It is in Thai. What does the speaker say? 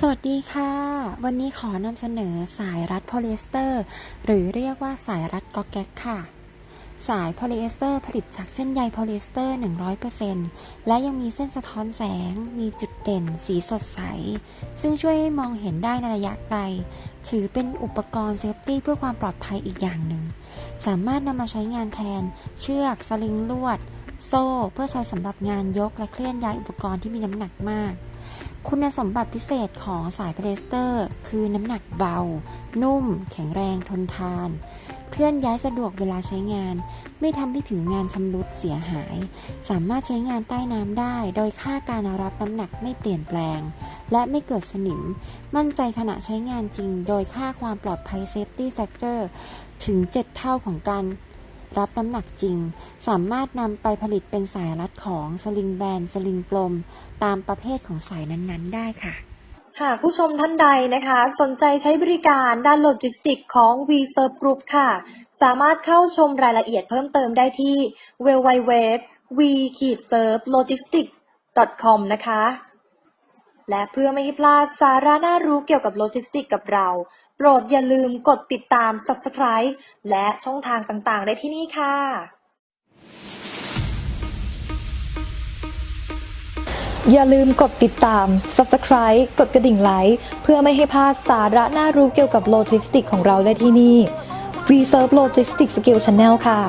สวัสดีค่ะ วันนี้ขอนำเสนอสายรัดโพลีเอสเตอร์ หรือเรียกว่าสายรัดก๊อกแก๊กค่ะ สายโพลีเอสเตอร์ผลิตจากเส้นใยโพลีเอสเตอร์ 100%และยังมีเส้นสะท้อนแสง มีจุดเด่น สีสดใส ซึ่งช่วยให้มองเห็นได้ในระยะไกล ถือเป็นอุปกรณ์เซฟตี้เพื่อความปลอดภัยอีกอย่างหนึ่ง สามารถนำมาใช้งานแทน เชือก สลิงลวด โซ่ เพื่อใช้สำหรับงานยกและเคลื่อนย้ายอุปกรณ์ที่มีน้ำหนักมาก คุณสมบัติพิเศษของสายเพลสเตอร์ คือน้ำหนักเบา นุ่ม แข็งแรงทนทาน เคลื่อนย้ายสะดวกเวลาใช้งาน ไม่ทำให้ผิวงานชำรุดเสียหาย สามารถใช้งานใต้น้ำได้ โดยค่าการรับน้ำหนักไม่เปลี่ยนแปลง และไม่เกิดสนิม มั่นใจขณะใช้งานจริง โดยค่าความปลอดภัย Safety Factor ถึง 7 เท่าของการ รับน้ำหนักจริง สามารถนำไปผลิตเป็นสายรัดของสลิงแบน สลิงกลม ตามประเภทของสายนั้นๆ ได้ค่ะ หากผู้ชมท่านใดนะคะ สนใจใช้บริการด้านโลจิสติกของ v s e r v Group ค่ะ สามารถเข้าชมรายละเอียดเพิ่มเติมได้ที่ www v s e r v logistics com นะคะ และเพื่อไม่ให้พลาดสาระน่ารู้เกี่ยวกับโลจิสติกกับเรา โปรดอย่าลืมกดติดตาม Subscribe และช่องทางต่างๆ ได้ที่นี่ค่ะ อย่าลืมกดติดตาม Subscribe กดกระดิ่งไลค์เพื่อไม่ให้พลาดสาระน่ารู้เกี่ยวกับโลจิสติกของเราได้ที่นี่ V Serve Logistics Skill Channel ค่ะ